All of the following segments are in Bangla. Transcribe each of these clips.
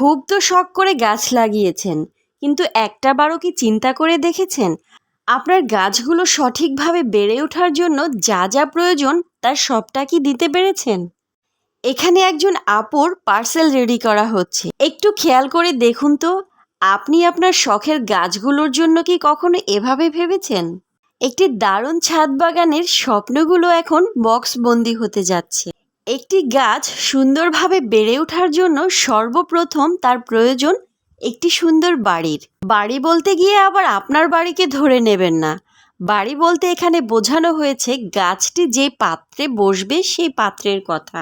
খুব তো শখ করে গাছ লাগিয়েছেন। কিন্তু একটা বারও কি চিন্তা করে দেখেছেন? আপনার গাছগুলো সঠিকভাবে বেড়ে ওঠার জন্য যা যা প্রয়োজন তার সবটা কি দিতে পেরেছেন? এখানে একজন আপুর পার্সেল রেডি করা হচ্ছে। একটু খেয়াল করে দেখুন তো, আপনি আপনার শখের গাছগুলোর জন্য কি কখনো এভাবে ভেবেছেন? একটি দারুণ ছাদ বাগানের স্বপ্নগুলো এখন বক্সবন্দি হতে যাচ্ছে। একটি গাছ সুন্দরভাবে বেড়ে ওঠার জন্য সর্বপ্রথম তার প্রয়োজন একটি সুন্দর বাড়ির। বাড়ি বলতে গিয়ে আবার আপনার বাড়িকে ধরে নেবেন না। বাড়ি বলতে এখানে বোঝানো হয়েছে গাছটি যে পাত্রে বসবে সেই পাত্রের কথা।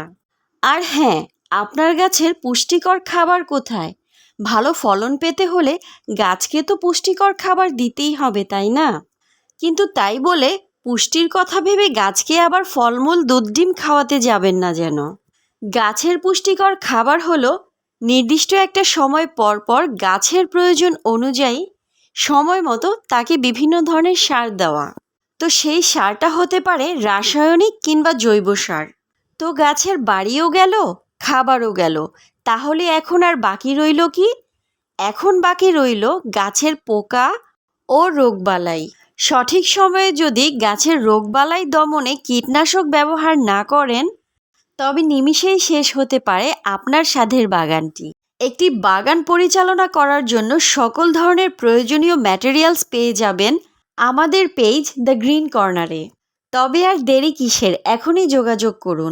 আর হ্যাঁ আপনার গাছের পুষ্টিকর খাবার কোথায়? ভালো ফলন পেতে হলে গাছকে তো পুষ্টিকর খাবার দিতেই হবে, তাই না? কিন্তু তাই বলে পুষ্টির কথা ভেবে গাছকে আবার ফলমূল দুধ ডিম খাওয়াতে যাবেন না যেন। গাছের পুষ্টিকর খাবার হলো নির্দিষ্ট একটা সময় পর পর গাছের প্রয়োজন অনুযায়ী সময় মতো তাকে বিভিন্ন ধরনের সার দেওয়া। তো সেই সারটা হতে পারে রাসায়নিক কিংবা জৈব সার। তো গাছের বাড়িও গেল, খাবারও গেল। তাহলে এখন আর বাকি রইল কি? এখন বাকি রইল গাছের পোকা ও রোগবালাই। সঠিক সময়ে যদি গাছের রোগবালাই দমনে কীটনাশক ব্যবহার না করেন, তবে নিমিষেই শেষ হতে পারে আপনার সাধের বাগানটি। একটি বাগান পরিচালনা করার জন্য সকল ধরনের প্রয়োজনীয় ম্যাটেরিয়ালস পেয়ে যাবেন আমাদের পেজ দ্য গ্রিন কর্নারে তবে আর দেরি কিসের? এখনই যোগাযোগ করুন।